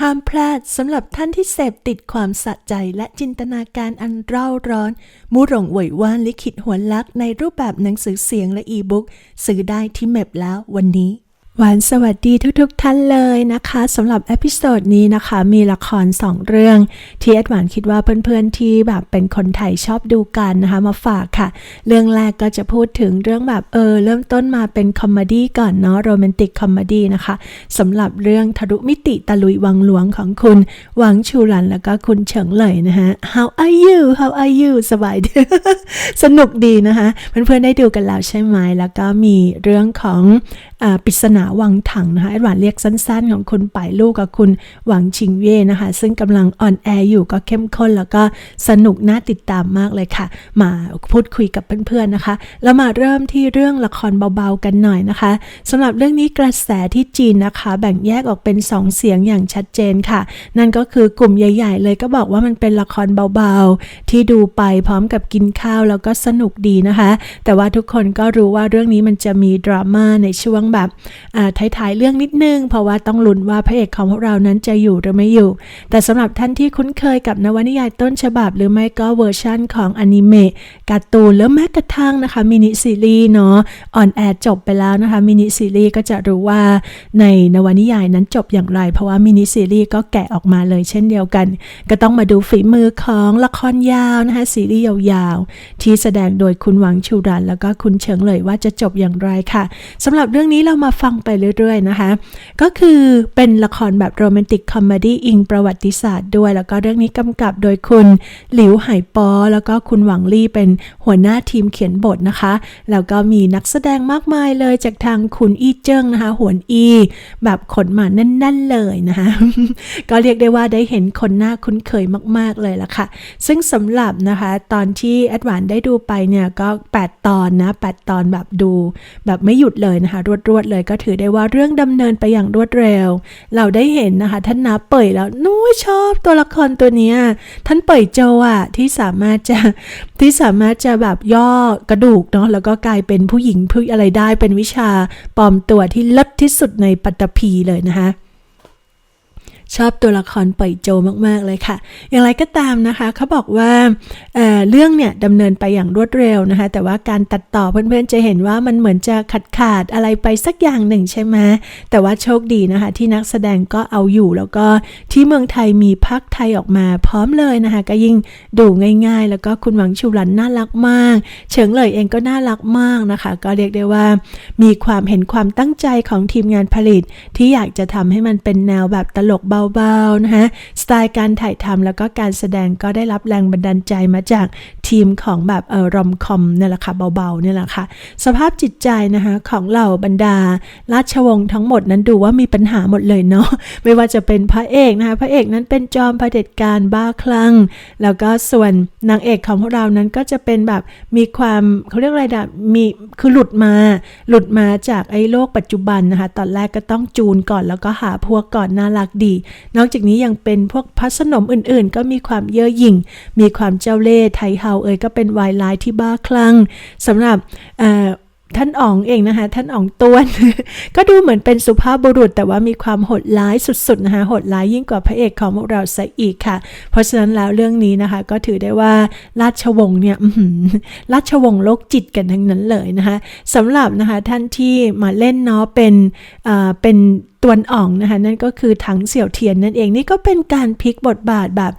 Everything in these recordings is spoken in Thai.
ห้ามพลาดสำหรับท่านที่เสพติดความสะใจและจินตนาการอันเร่าร้อน มูหลงเหวยว่านลิขิตหัวลักในรูปแบบหนังสือเสียงและอีบุ๊กซื้อได้ที่เมบแล้ววันนี้ หวานสวัสดีทุกๆทท่านเลยนะคะสำหรับเอพิโซดนี้นะคะมีละครสองเรื่อง ที่แอดหวานคิดว่าเพื่อนๆที่แบบเป็นคนไทยชอบดูกันนะคะมาฝากค่ะ เรื่องแรกก็จะพูดถึงเรื่องแบบเออเริ่มต้นมาเป็นคอมเมดี้ก่อนเนาะโรแมนติกคอมเมดี้นะคะสำหรับเรื่องทะลุมิติตะลุยวังหลวงของคุณหวังชูหลันแล้วก็คุณเฉิงเลยนะคะ How are you How are you สบายดีสนุกดีนะคะเพื่อนๆได้ดูกันแล้วใช่ไหมแล้วก็มีเรื่องของอาปริศนาวังถังนะคะแอดหวานเรียกสั้นๆ ของคุณป่ายลูกกับคุณหวังชิงเย่นะคะ ซึ่งกำลังออนแอร์อยู่ก็เข้มข้น แล้วก็สนุกน่าติดตามมากเลยค่ะ มาพูดคุยกับเพื่อนๆนะคะ แล้วมาเริ่มที่เรื่องละครเบาๆกันหน่อยนะคะสำหรับเรื่องนี้กระแสที่จีนนะคะ แบ่งแยกออกเป็นสองเสียงอย่างชัดเจนค่ะ นั่นก็คือกลุ่มใหญ่ ๆ เลยก็บอกว่ามันเป็นละครเบาๆ ที่ดูไปพร้อมกับกินข้าวแล้วก็สนุกดีนะคะ แต่ว่าทุกคนก็รู้ว่าเรื่องนี้มันจะมีดราม่าในช่วงแบบท้ายๆเรื่องนิดนึง เพราะว่าต้องลุ้นว่าพระเอกของพวกเรานั้นจะอยู่หรือไม่อยู่ แต่สำหรับท่านที่คุ้นเคยกับนวนิยายต้นฉบับ หรือไม่ก็เวอร์ชั่นของอนิเมะการ์ตูนหรือแม้กระทั่งนะคะมินิซีรีส์เนาะออนแอร์จบไปแล้วนะคะมินิซีรีส์ก็จะรู้ว่าในนวนิยายนั้นจบอย่างไร เพราะว่ามินิซีรีส์ก็แกะออกมาเลยเช่นเดียวกัน ก็ต้องมาดูฝีมือของละครยาวนะคะซีรีส์ยาวๆ ที่แสดงโดยคุณหวังชูรัน แล้วก็คุณเฉิงเลยว่าจะจบอย่างไรค่ะสำหรับเรื่องนี้เรามาฟังไปเรื่อยๆนะคะ ก็คือเป็นละครแบบโรแมนติกคอมเมดี้อิงประวัติศาสตร์ด้วย แล้วก็เรื่องนี้กำกับโดยคุณหลิวไหปอ แล้วก็คุณหวังลี่เป็นหัวหน้าทีมเขียนบทนะคะ แล้วก็มีนักแสดงมากมายเลยจากทางคุณอี้เจิ้งนะคะ หวนอี แบบขนมาแน่นๆเลยนะคะ ก็เรียกได้ว่าได้เห็นคนหน้าคุ้นเคยมาก ๆเลยละค่ะ ซึ่งสำหรับนะคะตอนที่แอดวานได้ดูไปเนี่ยก็ 8 ตอนนะ 8 ตอนแบบดู แบบไม่หยุดเลยนะคะ รวดๆเลยก็ถือได้ว่าเรื่องดำเนินไปอย่างรวดเร็ว เราได้เห็นนะคะ ท่านนาเป่ยแล้วนู้ยชอบตัวละครตัวเนี้ยท่านเป่ยโจอะที่สามารถจะที่สามารถจะแบบย่อกระดูกเนาะแล้วก็กลายเป็นผู้หญิงผู้อะไรได้เป็นวิชาปลอมตัวที่เลิศที่สุดในปัตตภีเลยนะคะ ชอบตัวละครเป่ยโจมากๆเลยค่ะ อย่างไรก็ตามนะคะเขาบอกว่าเเรื่องเนี่ยดำเนินไปอย่างรวดเร็วนะคะ แต่ว่าการตัดต่อเพื่อนๆจะเห็นว่ามันเหมือนจะขาดขาดอะไรไปสักอย่างหนึ่งใช่ไหมแต่ว่าโชคดีนะคะ ที่นักแสดงก็เอาอยู่ แล้วก็ที่เมืองไทยมีพักไทยออกมาพร้อมเลยนะคะ ก็ยิ่งดูง่าย ๆ แล้วก็คุณหวังชูหลันน่ารักมาก เฉิงเลยเองก็น่ารักมากนะคะ ก็เรียกได้ว่า มีความเห็นความตั้งใจของทีมงานผลิต ที่อยากจะทำให้มันเป็นแนวแบบตลกเบาๆนะคะสไตล์การถ่ายทำแล้วก็การแสดงก็ได้รับแรงบันดาลใจมาจากทีมของแบบเออรอมคอมเนี่ยแหละค่ะเบาๆเนี่ยแหละค่ะสภาพจิตใจนะคะของเหล่าบรรดา ราชวงศ์ทั้งหมดนั้นดูว่ามีปัญหาหมดเลยเนาะไม่ว่าจะเป็นพระเอกนะคะพระเอกนั้นเป็นจอมเผด็จการบ้าคลั่ง แล้วก็ส่วนนางเอกของพวกเรานั้นก็จะเป็นแบบมีความเขาเรียกอะไรนะมีคือหลุดมา หลุดมาจากไอ้โลกปัจจุบันนะคะตอนแรกก็ต้องจูนก่อนแล้วก็หาพวกก่อนน่ารักดีนอกจากนี้ยังเป็นพวกพัสนมอื่นๆ ก็มีความเย่อหยิ่ง มีความเจ้าเล่ห์ไทเฮาเอ่ยก็เป็นวายไลน์ที่บ้าคลั่งสำหรับ ท่านอ๋องเองนะคะ ท่านอ๋องต้วน ก็ดูเหมือนเป็นสุภาพบุรุษ แต่ว่ามีความโหดร้ายสุดๆนะคะโหดร้ายยิ่งกว่าพระเอกของพวกเราซะอีกค่ะ เพราะฉะนั้นแล้วเรื่องนี้นะคะ ก็ถือได้ว่าราชวงศ์เนี่ยราชวงศ์โลกจิตกันทั้งนั้นเลยนะคะสำหรับนะคะท่านที่มาเล่นเนาะเป็นเป็นตวนอ่องนะคะนั่นก็คือถังเสี่ยวเทียนนั่นเองนี่ก็เป็นการพลิกบทบาทแบบ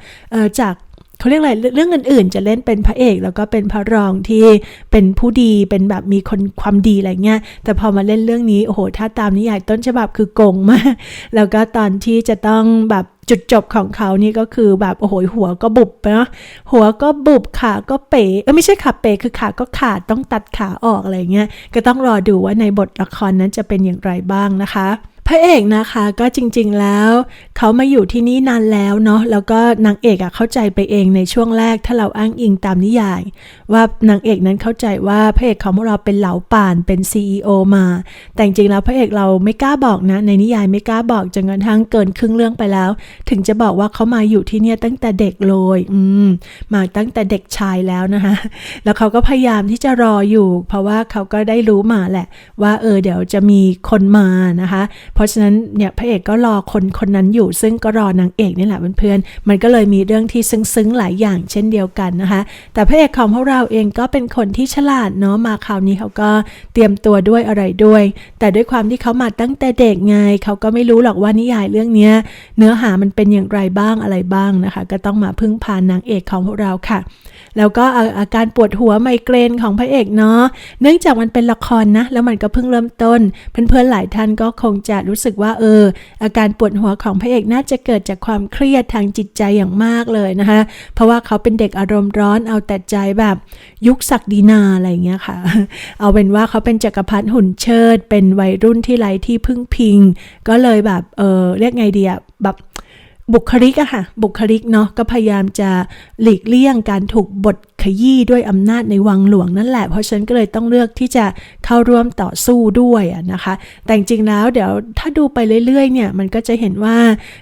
จาก เขาเรียกอะไรเรื่องอื่นๆ จะเล่นเป็นพระเอก แล้วก็เป็นพระรองที่เป็นผู้ดีเป็นแบบมีคนความดีอะไรเงี้ยแต่พอมาเล่นเรื่องนี้โอ้โหถ้าตามนิยายต้นฉบับคือโกงมาก แล้วก็ตอนที่จะต้องแบบจุดจบของเขานี่ก็คือแบบโอ้โหหัวก็บุบเนาะหัวก็บุบขาก็เป๋เออไม่ใช่ขาเป๋คือขาก็ขาดต้องตัดขาออกอะไรเงี้ยก็ต้องรอดูว่าในบทละครนั้นจะเป็นอย่างไรบ้างนะคะ พระเอกนะคะก็จริงๆแล้ว เขามาอยู่ที่นี่นานแล้วเนาะแล้วก็นางเอกอะเข้าใจไปเองในช่วงแรกถ้าเราอ้างอิงตามนิยาย ว่านางเอกนั้นเข้าใจว่าพระเอกของพวกเราเป็นเหลาป่านเป็น CEO มา แต่จริงๆแล้วพระเอกเราไม่กล้าบอกนะ ในนิยายไม่กล้าบอกจนกระทั่งเกินครึ่งเรื่องไปแล้ว ถึงจะบอกว่าเขามาอยู่ที่เนี่ยตั้งแต่เด็กเลยอืมมาตั้งแต่เด็กชายแล้วนะคะแล้วเขาก็พยายามที่จะรออยู่ เพราะว่าเขาก็ได้รู้มาแหละ ว่าเออเดี๋ยวจะมีคนมานะคะเพราะฉะนั้นเนี่ยพระเอกก็รอคนคนนั้นอยู่ ซึ่งก็รอนางเอกนี่แหละเพื่อนๆมันก็เลยมีเรื่องที่ซึ้งๆหลายอย่างเช่นเดียวกันนะคะ แต่พระเอกของพวกเราเองก็เป็นคนที่ฉลาดเนาะมาคราวนี้เขาก็เตรียมตัวด้วยอะไรด้วย แต่ด้วยความที่เขามาตั้งแต่เด็กไงเขาก็ไม่รู้หรอกว่านิยายเรื่องนี้เนื้อหามันเป็นอย่างไรบ้างอะไรบ้างนะคะ ก็ต้องมาพึ่งพานางเอกของพวกเราค่ะ แล้วก็อาการปวดหัวไมเกรนของพระเอกเนาะเนื่องจากมันเป็นละครนะ แล้วมันก็เพิ่งเริ่มต้น เพื่อนๆหลายท่านก็คงจะรู้สึกว่าเออ อาการปวดหัวของพระเอกน่าจะเกิดจากความเครียดทางจิตใจอย่างมากเลยนะคะเพราะว่าเขาเป็นเด็กอารมณ์ร้อนเอาแต่ใจแบบยุคศักดินาอะไรเงี้ยค่ะ เอาเป็นว่าเขาเป็นจักรพรรดิหุ่นเชิด เป็นวัยรุ่นที่ไร้ที่พึ่งพิง ก็เลยแบบเออเรียกไงดีอะแบบ บุคลิกอะค่ะ บุคลิกเนาะก็พยายามจะหลีกเลี่ยงการถูกบทขยี้ด้วยอำนาจในวังหลวงนั่นแหละ เพราะฉันก็เลยต้องเลือกที่จะเข้าร่วมต่อสู้ด้วยอะนะคะ แต่จริงแล้วเดี๋ยวถ้าดูไปเรื่อยๆเนี่ยมันก็จะเห็นว่า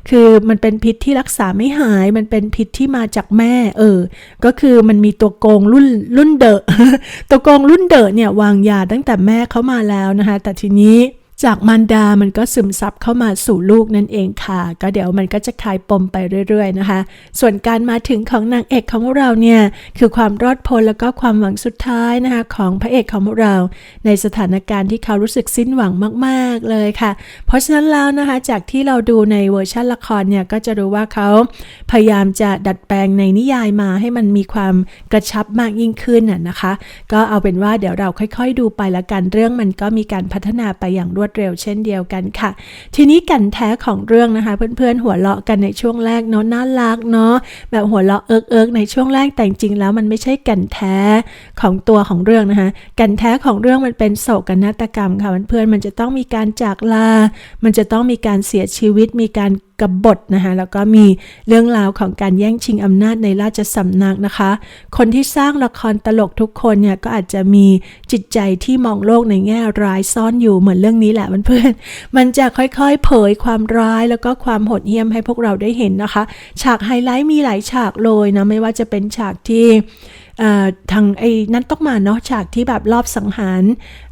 คือมันเป็นพิษที่รักษาไม่หาย มันเป็นพิษที่มาจากแม่เออ ก็คือมันมีตัวโกงรุ่นรุ่นเดอะตัวโกงรุ่นเดอะเนี่ยวางยาตั้งแต่แม่เขามาแล้วนะคะ แต่ทีนี้ จากมารดามันก็ซึมซับเข้ามาสู่ลูกนั่นเองค่ะ ก็เดี๋ยวมันก็จะคลายปมไปเรื่อยๆนะคะ ส่วนการมาถึงของนางเอกของเราเนี่ยคือความรอดพ้นแล้วก็ความหวังสุดท้ายนะคะของพระเอกของเรา ในสถานการณ์ที่เขารู้สึกสิ้นหวังมากๆเลยค่ะ เพราะฉะนั้นแล้วนะคะจากที่เราดูในเวอร์ชันละครเนี่ยก็จะรู้ว่าเขาพยายามจะดัดแปลงในนิยายมาให้มันมีความกระชับมากยิ่งขึ้นน่ะนะคะ ก็เอาเป็นว่าเดี๋ยวเราค่อย ๆ ดูไปละกันเรื่องมันก็มีการพัฒนาไปอย่างรวดเร็วเช่นเดียวกันค่ะ ทีนี้กันแท้ของเรื่องนะคะ เพื่อนๆหัวเราะกันในช่วงแรกเนาะน่ารักเนาะแบบหัวเราะเอิกเอิกในช่วงแรกแต่จริงๆแล้วมันไม่ใช่กันแท้ของตัวของเรื่องนะคะกันแท้ของเรื่องมันเป็นโศกนาฏกรรมค่ะเพื่อนๆมันจะต้องมีการจากลา มันจะต้องมีการเสียชีวิตมีการกบฏนะคะแล้วก็มีเรื่องราวของการแย่งชิงอำนาจในราชสำนักนะคะ คนที่สร้างละครตลกทุกคนเนี่ยก็อาจจะมีจิตใจที่มองโลกในแง่ร้ายซ่อนอยู่เหมือนเรื่องนี้แหละเพื่อนๆมันจะค่อยๆ เผยความร้ายแล้วก็ความโหดเหี้ยมให้พวกเราได้เห็นนะคะ ฉากไฮไลท์มีหลายฉากเลยนะไม่ว่าจะเป็นฉากที่ ทางไอ้นั่นต้องมาเนาะฉากที่แบบรอบสังหาร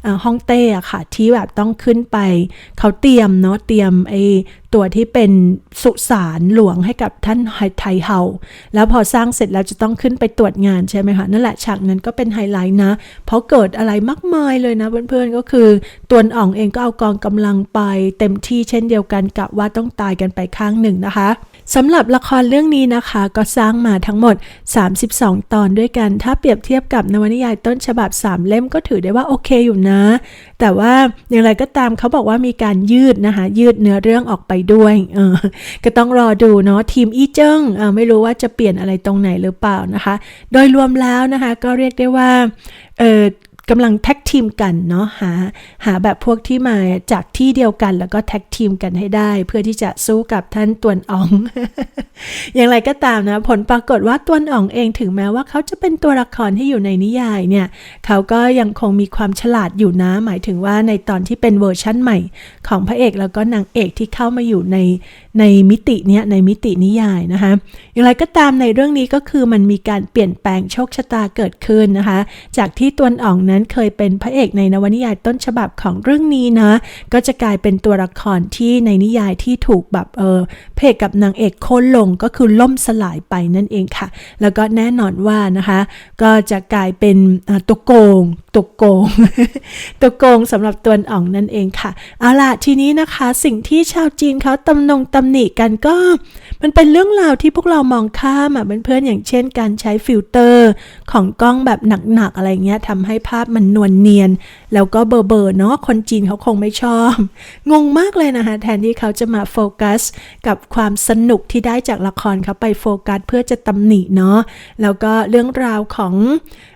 เอ่อฮ่องเต้อะค่ะ ที่แบบต้องขึ้นไป เขาเตรียมเนาะเตรียมไอ้ตัวที่เป็นสุสานหลวงให้กับท่านไทเฮาแล้วพอสร้างเสร็จแล้วจะต้องขึ้นไปตรวจงานใช่ไหมคะนั่นแหละฉากนั้นก็เป็นไฮไลท์นะ เพราะเกิดอะไรมากมายเลยนะเพื่อนๆก็คือ ตัวอ่องเองก็เอากองกำลังไป เต็มที่เช่นเดียวกันกะว่าต้องตายกันไปข้างหนึ่งนะคะ สำหรับละครเรื่องนี้นะคะก็สร้างมาทั้งหมด 32 ตอนด้วยกัน ถ้าเปรียบเทียบกับนวนิยายต้นฉบับ 3 เล่มก็ถือได้ว่าโอเคอยู่นะ แต่ว่าอย่างไรก็ตามเขาบอกว่ามีการยืดนะคะ ยืดเนื้อเรื่องออกไปด้วยเออก็ต้องรอดูเนาะทีมอีเจิ้งเออไม่รู้ว่าจะเปลี่ยนอะไรตรงไหนหรือเปล่านะคะ โดยรวมแล้วนะคะก็เรียกได้ว่าเออ กำลังแท็กทีมกันเนาะหาหาแบบพวกที่มาจากที่เดียวกันแล้วก็แท็กทีมกันให้ได้ เพื่อที่จะสู้กับท่านตวนอ๋อง อย่างไรก็ตามนะ ผลปรากฏว่าตวนอ๋องเองถึงแม้ว่าเขาจะเป็นตัวละครที่อยู่ในนิยายเนี่ย เขาก็ยังคงมีความฉลาดอยู่นะ หมายถึงว่าในตอนที่เป็นเวอร์ชั่นใหม่ ของพระเอกแล้วก็นางเอกที่เข้ามาอยู่ในในมิติเนี้ยในมิตินิยายนะคะอย่างไรก็ตามในเรื่องนี้ก็คือมันมีการเปลี่ยนแปลงโชคชะตาเกิดขึ้นนะคะ จากที่ตวนอ่องนั้นเคยเป็นพระเอกในนวนิยายต้นฉบับของเรื่องนี้นะ ก็จะกลายเป็นตัวละครที่ในนิยายที่ถูกแบบเออพระเอกกับนางเอกโค่นลงก็คือล่มสลายไปนั่นเองค่ะ แล้วก็แน่นอนว่านะคะ ก็จะกลายเป็นตัวโกงตัวโกงตัวโกงสำหรับตัวอ่องนั่นเองค่ะ เอาล่ะทีนี้นะคะสิ่งที่ชาวจีนเขาตำนงตำหนิกันก็ มันเป็นเรื่องราวที่พวกเรามองข้ามอะเพื่อนๆอย่างเช่น การใช้ฟิลเตอร์ของกล้องแบบหนักๆอะไรเงี้ยทำให้ภาพมันนวลเนียน แล้วก็เบอร์เบอร์เนาะคนจีนเขาคงไม่ชอบ งงมากเลยนะคะ แทนที่เขาจะมาโฟกัส กับความสนุกที่ได้จากละครเขาไปโฟกัสเพื่อจะตำหนิเนาะแล้วก็เรื่องราวของ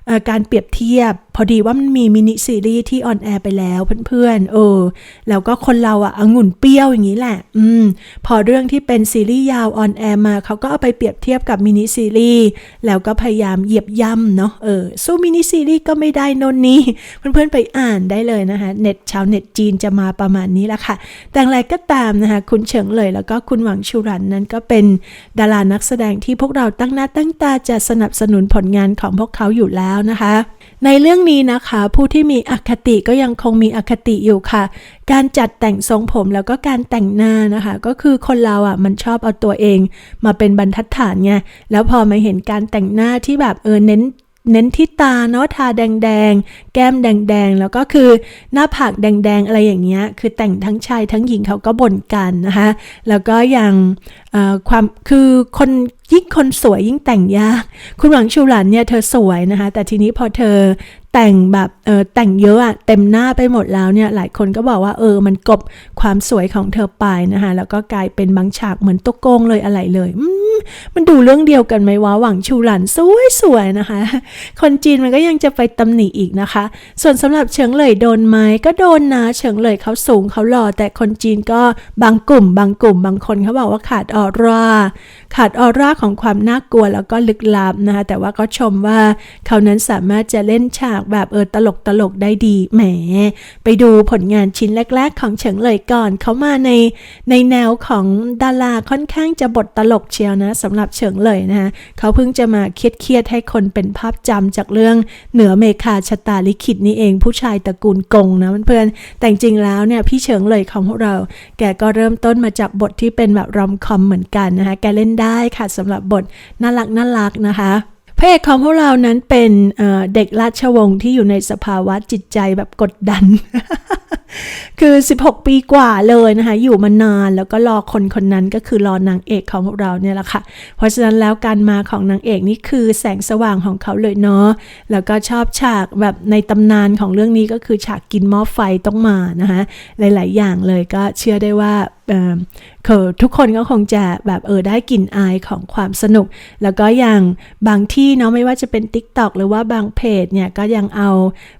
อการเปรียบเทียบ พอดีว่ามันมีมินิซีรีส์ที่ออนแอร์ไปแล้วเพื่อนๆ เออ แล้วก็คนเราอะองุ่นเปรี้ยวอย่างนี้แหละ อืม พอเรื่องที่เป็นซีรีส์ยาวออนแอร์มาเขาก็เอาไปเปรียบเทียบกับมินิซีรีส์แล้วก็พยายามเหยียบย่ำเนาะ เออ สู้มินิซีรีส์ก็ไม่ได้นนนี้ เพื่อนๆไปอ่านได้เลยนะคะ เน็ตชาวเน็ตจีนจะมาประมาณนี้ละค่ะ แต่อย่างไรก็ตามนะคะ คุณเฉิงเลยแล้วก็คุณหวังชูรันนั้นก็เป็นดารานักแสดงที่พวกเราตั้งหน้าตั้งตาจะสนับสนุนผลงานของพวกเขาอยู่แล้วนะคะ ในเรื่องนี้นะคะ ผู้ที่มีอคติก็ยังคงมีอคติอยู่ค่ะ การจัดแต่งทรงผมแล้วก็การแต่งหน้านะคะ ก็คือคนเราอะมันชอบเอาตัวเอง มาเป็นบรรทัดฐานไงแล้วพอมาเห็นการแต่งหน้าที่แบบเออเน้น เน้นที่ตาเนาะทาแดงๆ แก้มแดงๆ แล้วก็คือหน้าผากแดงๆ อะไรอย่างเงี้ย คือแต่งทั้งชายทั้งหญิงเขาก็บ่นกันนะคะ แล้วก็อย่างความคือคนยิ่งคนสวยยิ่งแต่งยาก คุณหวังชูหลันเนี่ยเธอสวยนะคะ แต่ทีนี้พอเธอ แต่งแบบเออแต่งเยอะอะเต็มหน้าไปหมดแล้วเนี่ยหลายคนก็บอกว่าเออมันกบความสวยของเธอไปนะคะแล้วก็กลายเป็นบางฉากเหมือนตุ๊กโกงเลยอะไรเลยอมมันดูเรื่องเดียวกันไหมวะหวังชูหลันสวยสวยๆนะคะ คนจีนมันก็ยังจะไปตำหนิอีกนะคะ ส่วนสำหรับเฉิงเหลยโดนไหมก็โดนนะเฉิงเหลยเขาสูงเขาหล่อแต่คนจีนก็บางกลุ่ม บางกลุ่ม บางคนเขาบอกว่าขาดออร่าขาดออร่าของความน่ากลัวแล้วก็ลึกลับนะคะแต่ว่าก็ชมว่าเขานั้นสามารถจะเล่นฉากแบบเออตลกตลกได้ดีแหม ไปดูผลงานชิ้นแรก ๆ ของเฉิงเลยก่อนเขามาในในแนวของดาราค่อนข้างจะบทตลกเชียวนะสำหรับเฉิงเลยนะคะเขาเพิ่งจะมาเครียดๆให้คนเป็นภาพจำจากเรื่องเหนือเมคาชะตาลิขิตนี่เองผู้ชายตระกูลกงนะเพื่อนๆแต่จริงแล้วเนี่ยพี่เฉิงเลยของพวกเรา แกก็เริ่มต้นมาจากบทที่เป็นแบบรอมคอมเหมือนกันนะคะแกเล่นได้ค่ะสำหรับบทน่ารักน่ารักนะคะ พระเอกของพวกเรานั้นเป็นเด็กราชวงศ์ที่อยู่ในสภาวะจิตใจแบบกดดัน คือ 16 ปีกว่าเลยนะคะ อยู่มานานแล้วก็รอคนคนนั้นก็คือรอนางเอกของพวกเราเนี่ยแหละค่ะ เพราะฉะนั้นแล้วการมาของนางเอกนี่คือแสงสว่างของเขาเลยเนาะ แล้วก็ชอบฉากแบบในตำนานของเรื่องนี้ก็คือฉากกินหม้อไฟต้องมานะคะ หลาย ๆ อย่างเลยก็เชื่อได้ว่า ทุกคนก็คงจะแบบเออได้กลิ่นอายของความสนุก แล้วก็อย่างบางที่เนาะไม่ว่าจะเป็น Tik t o อกหรือว่าบางเพจเนี่ยก็ยังเอา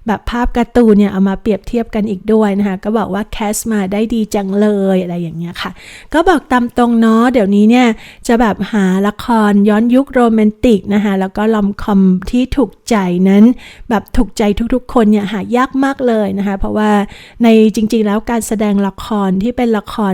แบบภาพการ์ตูนเนี่ยเอามาเปรียบเทียบกันอีกด้วยนะคะ ก็บอกว่าแคสมาได้ดีจังเลยอะไรอย่างเงี้ยค่ะ ก็บอกตามตรงเนาะเดี๋ยวนี้เนี่ยจะแบบหาละครย้อนยุคโรแมนติกนะคะแล้วก็ลอมคอมที่ถูกใจนั้น แบบถูกใจทุกๆ คนเนี่ยหายากมากเลยนะคะ เพราะว่าในจริงๆแล้วการแสดงละครที่เป็นละคร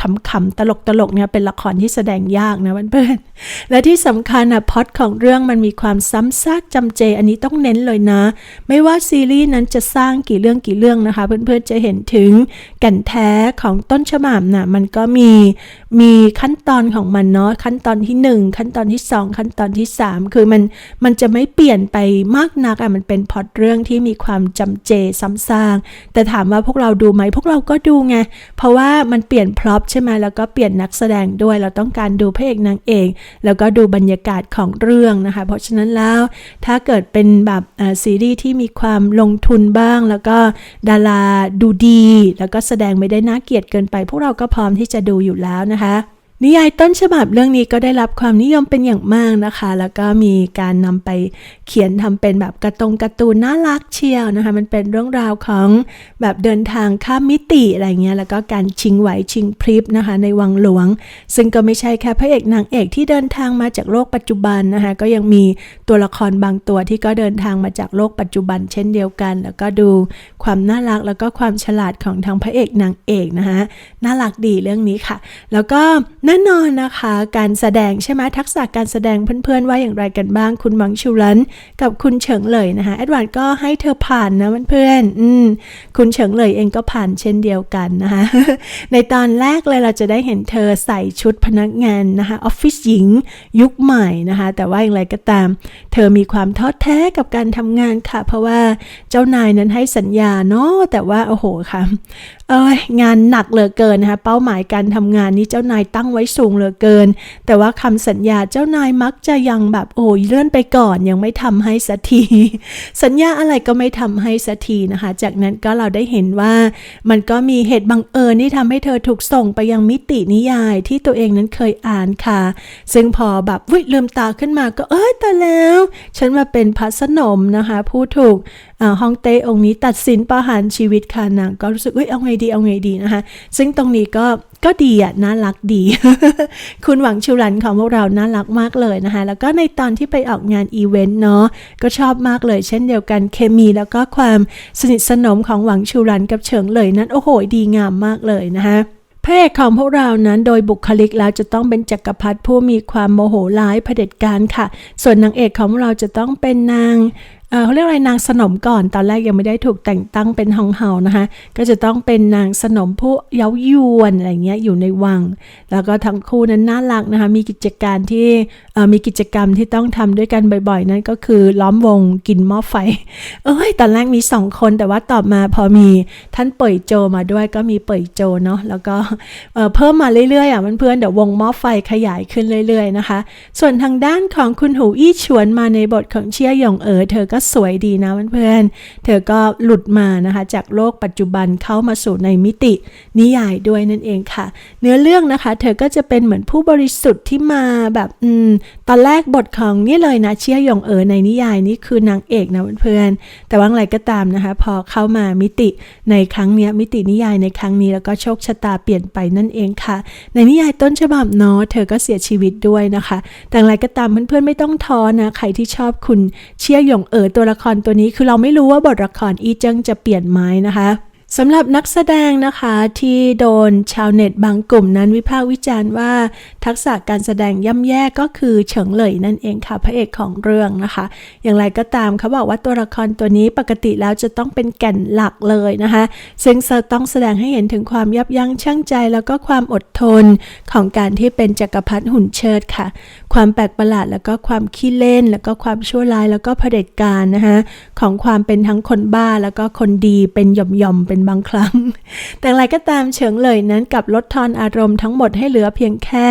ขำๆตลกๆเนี่ยเป็นละครที่แสดงยากนะเพื่อนๆและที่สำคัญอะพอดของเรื่องมันมีความซ้ำซากจำเจ อันนี้ต้องเน้นเลยนะ ไม่ว่าซีรีส์นั้นจะสร้างกี่เรื่องกี่เรื่องนะคะ เพื่อนๆจะเห็นถึงแก่นแท้ของต้นฉบับน่ะมันก็มีมีขั้นตอนของมันเนาะขั้นตอนที่หนึ่งขั้นตอนที่สองขั้นตอนที่สามคือมันมันจะไม่เปลี่ยนไปมากนักอะมันเป็นพอดเรื่องที่มีความจำเจซ้ำซากแต่ถามว่าพวกเราดูไหมพวกเราก็ดูไงเพราะว่ามันเปลี่ยนพล็อปใช่ไหมแล้วก็เปลี่ยนนักแสดงด้วย เราต้องการดูพระเอกนางเอกแล้วก็ดูบรรยากาศของเรื่องนะคะ เพราะฉะนั้นแล้วถ้าเกิดเป็นแบบซีรีส์ที่มีความลงทุนบ้าง แล้วก็ดาราดูดี แล้วก็แสดงไม่ได้น่าเกลียดเกินไป พวกเราก็พร้อมที่จะดูอยู่แล้วนะคะ นิยายต้นฉบับเรื่องนี้ก็ได้รับความนิยมเป็นอย่างมากนะคะ แล้วก็มีการนำไปเขียนทำเป็นแบบกระตงการ์ตูนน่ารักเชียวนะคะ มันเป็นเรื่องราวของแบบเดินทางข้ามมิติอะไรเงี้ย แล้วก็การชิงไหวชิงพริบนะคะ ในวังหลวง ซึ่งก็ไม่ใช่แค่พระเอกนางเอกที่เดินทางมาจากโลกปัจจุบันนะคะ ก็ยังมีตัวละครบางตัวที่ก็เดินทางมาจากโลกปัจจุบัน เช่นเดียวกัน แล้วก็ดูความน่ารักแล้วก็ความฉลาดของทางพระเอกนางเอกนะคะ น่ารักดีเรื่องนี้ค่ะ แล้วก็แน่นอนนะคะ การแสดงใช่ไหมทักษะการแสดงเพื่อนๆ ว่าอย่างไรกันบ้าง คุณหวังชูรันกับคุณเฉิงเลยนะคะแอดวานก็ให้เธอผ่านนะเพื่อนๆอืมคุณเฉิงเลยเองก็ผ่านเช่นเดียวกันนะคะในตอนแรกเลยเราจะได้เห็นเธอใส่ชุดพนักงานนะคะออฟฟิศหญิงยุคใหม่นะคะ แต่ว่าอย่างไรก็ตาม เธอมีความท้อแท้กับการทำงานค่ะ เพราะว่าเจ้านายนั้นให้สัญญาเนาะแต่ว่าโอ้โหค่ะ เอ้ยงานหนักเหลือเกินนะคะเป้าหมายการทำงานนี้เจ้านายตั้งไว้สูงเหลือเกิน แต่ว่าคำสัญญาเจ้านายมักจะยังแบบโอ้ยเลื่อนไปก่อนยังไม่ทำให้สักที สัญญาอะไรก็ไม่ทำให้สักทีนะคะ จากนั้นก็เราได้เห็นว่า มันก็มีเหตุบังเอิญที่ทำให้เธอถูกส่งไปยังมิตินิยายที่ตัวเองนั้นเคยอ่านค่ะ ซึ่งพอแบบวิลืมตาขึ้นมาก็เอ้ยแต่แล้ว ฉันมาเป็นพระสนมนะคะผู้ถูก ฮองเต้องค์นี้ตัดสินประหารชีวิตค่ะนางก็รู้สึกเอ้ยเอาไงดีเอาไงดีนะคะซึ่งตรงนี้ก็ก็ดีอะน่ารักดี คุณหวังชูรันของพวกเราน่ารักมากเลยนะคะ แล้วก็ในตอนที่ไปออกงานอีเวนต์เนาะก็ชอบมากเลยเช่นเดียวกันเคมีแล้วก็ความสนิทสนมของหวังชูรันกับเฉิงเลยนั้นโอ้โหดีงามมากเลยนะคะพระเอกของพวกเรานั้นโดยบุคลิกแล้วจะต้องเป็นจักรพรรดิผู้มีความโมโหร้ายเผด็จการค่ะ ส่วนนางเอกของเราจะต้องเป็นนางเขาเรียกอะไรนางสนมก่อน ตอนแรกยังไม่ได้ถูกแต่งตั้งเป็นฮองเฮานะคะ ก็จะต้องเป็นนางสนมผู้เย้ายวนอะไรเงี้ยอยู่ในวัง แล้วก็ทั้งคู่นั้นน่ารักนะคะ มีกิจการที่มีกิจกรรมที่ต้องทำด้วยกันบ่อยๆ นั่นก็คือล้อมวงกินหม้อไฟ เอ้ย ตอนแรกมีสองคน แต่ว่าต่อมาพอมีท่านเป่ยโจมาด้วยก็มีเป่ยโจเนาะ แล้วก็เพิ่มมาเรื่อยๆอะเพื่อนๆ เดี๋ยววงหม้อไฟขยายขึ้นเรื่อย ๆนะคะ ส่วนทางด้านของคุณหูอี้ฉวนมาในบทของเชี่ยหยงเอ๋อเธอก็สวยดีนะเพื่อนๆ เธอก็หลุดมานะคะจากโลกปัจจุบันเข้ามาสู่ในมิตินิยายด้วยนั่นเองค่ะ เนื้อเรื่องนะคะ เธอก็จะเป็นเหมือนผู้บริสุทธิ์ที่มาแบบอืมตอนแรกบทของนี่เลยนะเชี่ยหยงเอ๋อในนิยายนี่คือนางเอกนะเพื่อนๆ แต่ว่าอะไรก็ตามนะคะ พอเข้ามามิติในครั้งนี้มิตินิยายในครั้งนี้แล้วก็โชคชะตาเปลี่ยนไปนั่นเองค่ะ ในนิยายต้นฉบับเนาะเธอก็เสียชีวิตด้วยนะคะ แต่อะไรก็ตามเพื่อนๆไม่ต้องท้อนะใครที่ชอบคุณเชี่ยหยงเอ๋อตัวละครตัวนี้คือเราไม่รู้ว่าบทละครอีเจิงจะเปลี่ยนไหมนะคะ สำหรับนักแสดงนะคะที่โดนชาวเน็ตบางกลุ่มนั้นวิพากษ์วิจารณ์ว่า ทักษะการแสดงย่ำแย่ก็คือเฉิงเหลยนั่นเองค่ะพระเอกของเรื่องนะคะ อย่างไรก็ตามเขาบอกว่าตัวละครตัวนี้ปกติแล้วจะต้องเป็นแก่นหลักเลยนะคะ ซึ่งจะต้องแสดงให้เห็นถึงความยับยั้งชั่งใจ แล้วก็ความอดทนของการที่เป็นจักรพรรดิหุ่นเชิดค่ะ ความแปลกประหลาดแล้วก็ความขี้เล่น แล้วก็ความชั่วร้ายแล้วก็เผด็จการนะคะของความเป็นทั้งคนบ้าแล้วก็คนดีเป็นหย่อมๆเป็นบางครั้ง แต่อะไรก็ตามเฉิงเลยนั้นกับลดทอนอารมณ์ทั้งหมดให้เหลือเพียงแค่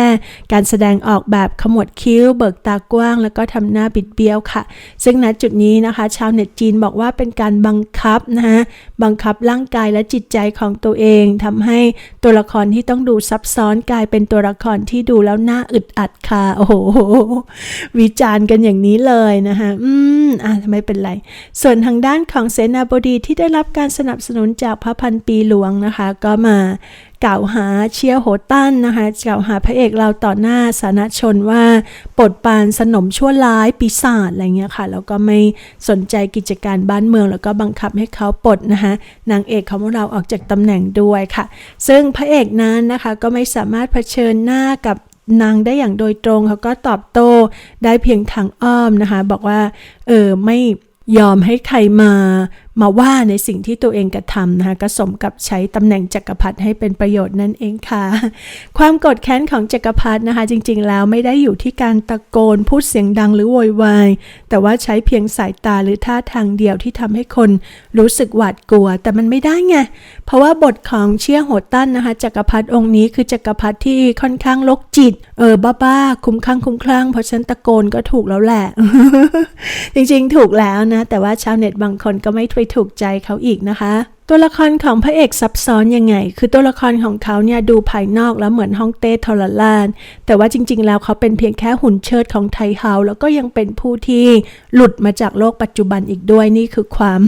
การแสดงออกแบบขมวดคิ้ว เบิกตากว้าง แล้วก็ทำหน้าบิดเบี้ยวค่ะ ซึ่งณจุดนี้นะคะ ชาวเน็ตจีนบอกว่าเป็นการบังคับนะคะบังคับร่างกายและจิตใจของตัวเองทำให้ตัวละครที่ต้องดูซับซ้อนกลายเป็นตัวละครที่ดูแล้วน่าอึดอัดค่ะโอ้โหวิจารณ์กันอย่างนี้เลยนะคะอืมอะไม่เป็นไร ส่วนทางด้านของเสนาบดีที่ได้รับการสนับสนุนจากพระพันปีหลวงนะคะ ก็มากล่าวหาเชียโหตั้นนะคะกล่าวหาพระเอกเราต่อหน้าสาธารณชนว่าปดปานสนมชั่วร้ายปีศาจอะไรเงี้ยค่ะแล้วก็ไม่สนใจกิจการบ้านเมือง แล้วก็บังคับให้เขาปลดนะคะนางเอกของเราออกจากตำแหน่งด้วยค่ะ ซึ่งพระเอกนั้นนะคะก็ไม่สามารถเผชิญหน้ากับนางได้อย่างโดยตรงเขาก็ตอบโต้ได้เพียงทางอ้อมนะคะ บอกว่าเออไม่ยอมให้ใครมา มาว่าในสิ่งที่ตัวเองกระทำนะคะก็สมกับใช้ตำแหน่งจักรพรรดิให้เป็นประโยชน์นั่นเองค่ะ ความโกรธแค้นของจักรพรรดินะคะ จริงๆ แล้วไม่ได้อยู่ที่การตะโกนพูดเสียงดังหรือโวยวายแต่ว่าใช้เพียงสายตาหรือท่าทางเดียวที่ทำให้คนรู้สึกหวาดกลัว แต่มันไม่ได้ไงเพราะว่าบทของเชี่ยโหดตั้นนะคะจักรพรรดิองค์นี้คือจักรพรรดิที่ค่อนข้างลกจิต เออบ้าๆคุ้มข้างคุ้มคลั่งเพราะฉันตะโกนก็ถูกแล้วแหละ จริงๆ ถูกแล้วนะ แต่ว่าชาวเน็ตบางคนก็ไม่ไปถูกใจเขาอีกนะคะ ตัวละครของพระเอกซับซ้อนยังไง คือตัวละครของเขาเนี่ยดูภายนอกแล้วเหมือนฮ่องเต้ทรลานแต่ว่าจริง ๆ แล้วเขาเป็นเพียงแค่หุ่นเชิดของไทเฮาแล้วก็ยังเป็นผู้ที่หลุดมาจากโลกปัจจุบันอีกด้วยนี่คือความ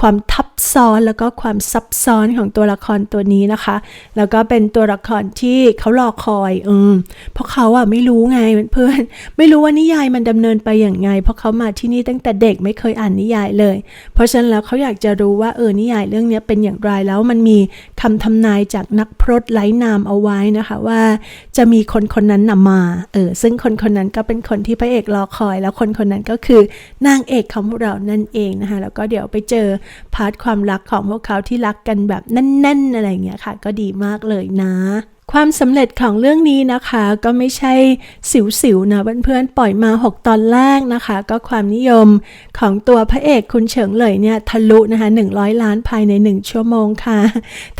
ความทับซ้อนแล้วก็ความซับซ้อนของตัวละครตัวนี้นะคะ แล้วก็เป็นตัวละครที่เขารอคอยอืมเพราะเขาอะไม่รู้ไงเพื่อนไม่รู้ว่านิยายมันดำเนินไปอย่างไง เพราะเขามาที่นี่ตั้งแต่เด็กไม่เคยอ่านนิยายเลย เพราะฉะนั้นแล้วเขาอยากจะรู้ว่าเออนิยายเรื่องนี้เป็นอย่างไรแล้วมันมีคำทำนายจากนักพรตไร้นามเอาไว้นะคะว่าจะมีคนคนนั้นนำมาเออซึ่งคนคนนั้นก็เป็นคนที่พระเอกรอคอย แล้วคนคนนั้นก็คือนางเอกของพวกเรานั่นเองนะคะแล้วก็เดี๋ยวไปเจอพาร์ทความรักของพวกเขาที่รักกันแบบแน่นๆอะไรเงี้ยค่ะ ก็ดีมากเลยนะ ความสำเร็จของเรื่องนี้นะคะ ก็ไม่ใช่สิวๆนะเพื่อนๆปล่อยมา 6 ตอนแรกนะคะ ก็ความนิยมของตัวพระเอกคุณเฉิงเหลยเนี่ยทะลุนะคะ100 ล้านภายใน 1 ชั่วโมงค่ะ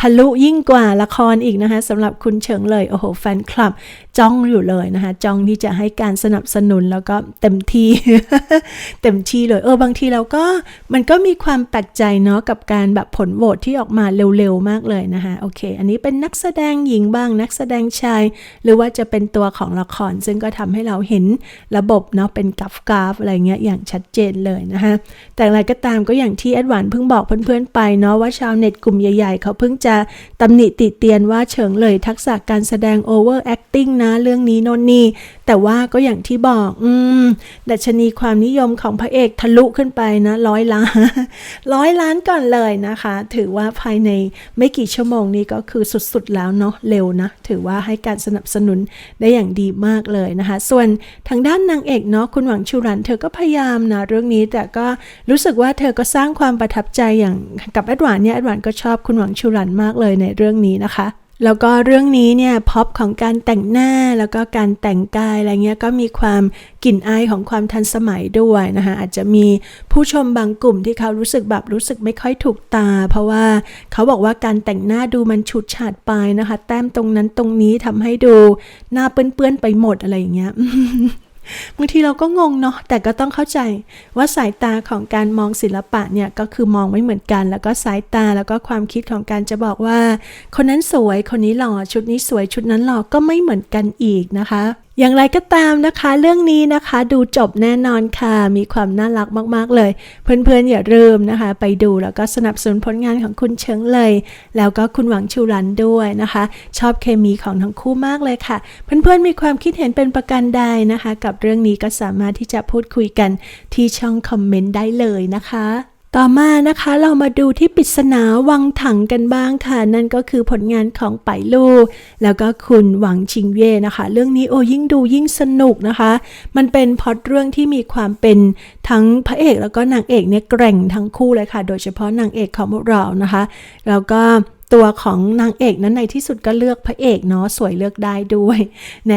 ทะลุยิ่งกว่าละครอีกนะคะสำหรับคุณเฉิงเหลยโอ้โหแฟนคลับ จ้องอยู่เลยนะคะ จ้องที่จะให้การสนับสนุนแล้วก็เต็มที่ เต็มที่เลย เออบางทีเราก็มันก็มีความแปลกใจเนาะกับการแบบผลโหวตที่ออกมาเร็วๆมากเลยนะคะโอเค อันนี้เป็นนักแสดงหญิงบ้างนักแสดงชาย หรือว่าจะเป็นตัวของละคร ซึ่งก็ทำให้เราเห็นระบบเนาะเป็นกราฟกราฟอะไรเงี้ยอย่างชัดเจนเลยนะคะแต่อะไรก็ตามก็อย่างที่แอดวานเพิ่งบอกเพื่อนๆไปเนาะว่าชาวเน็ตกลุ่มใหญ่ๆ เขาเพิ่งจะตำหนิติเตียนว่าเฉิงเลยทักษะการแสดง over acting นะนะเรื่องนี้โน่นนี่แต่ว่าก็อย่างที่บอก อืมดัชนีความนิยมของพระเอกทะลุขึ้นไปนะร้อยล้านร้อยล้านก่อนเลยนะคะ ถือว่าภายในไม่กี่ชั่วโมงนี้ก็คือสุดๆแล้วเนาะเร็วนะ ถือว่าให้การสนับสนุนได้อย่างดีมากเลยนะคะ ส่วนทางด้านนางเอกเนาะคุณหวังชูรัน เธอก็พยายามนะเรื่องนี้แต่ก็รู้สึกว่าเธอก็สร้างความประทับใจอย่างกับแอดวานเนี่ยแอดวานก็ชอบคุณหวังชูรันมากเลยในเรื่องนี้นะคะ แล้วก็เรื่องนี้เนี่ยพ็อปของการแต่งหน้าแล้วก็การแต่งกายอะไรเงี้ยก็มีความกลิ่นอายของความทันสมัยด้วยนะคะอาจจะมีผู้ชมบางกลุ่มที่เขารู้สึกแบบรู้สึกไม่ค่อยถูกตา เพราะว่าเขาบอกว่าการแต่งหน้าดูมันฉูดฉาดไปนะคะ แต้มตรงนั้นตรงนี้ทำให้ดูหน้าเปื้อนๆไปหมดอะไรอย่างเงี้ย บางทีเราก็งงเนาะแต่ก็ต้องเข้าใจว่าสายตาของการมองศิลปะเนี่ยก็คือมองไม่เหมือนกัน แล้วก็สายตาแล้วก็ความคิดของการจะบอกว่า คนนั้นสวยคนนี้หล่อชุดนี้สวยชุดนั้นหล่อก็ไม่เหมือนกันอีกนะคะ อย่างไรก็ตามนะคะ เรื่องนี้นะคะดูจบแน่นอนค่ะ มีความน่ารักมากๆเลย เพื่อนๆอย่าลืมนะคะ ไปดูแล้วก็สนับสนุนผลงานของคุณเชิงเลย แล้วก็คุณหวังชูรันด้วยนะคะ ชอบเคมีของทั้งคู่มากเลยค่ะ เพื่อนๆมีความคิดเห็นเป็นประการใดนะคะ กับเรื่องนี้ก็สามารถที่จะพูดคุยกันที่ช่องคอมเมนต์ได้เลยนะคะ ต่อมานะคะเรามาดูที่ปริศนาวังถังกันบ้างค่ะ นั่นก็คือผลงานของไปลู่แล้วก็คุณหวังชิงเย่นะคะ เรื่องนี้โอ้ยิ่งดูยิ่งสนุกนะคะ มันเป็นพอตเรื่องที่มีความเป็นทั้งพระเอกแล้วก็นางเอกเนี่ยแกร่งทั้งคู่เลยค่ะ โดยเฉพาะนางเอกของพวกเรานะคะ แล้วก็ตัวของนางเอกนั้นในที่สุดก็เลือกพระเอกเนาะสวยเลือกได้ด้วยแน่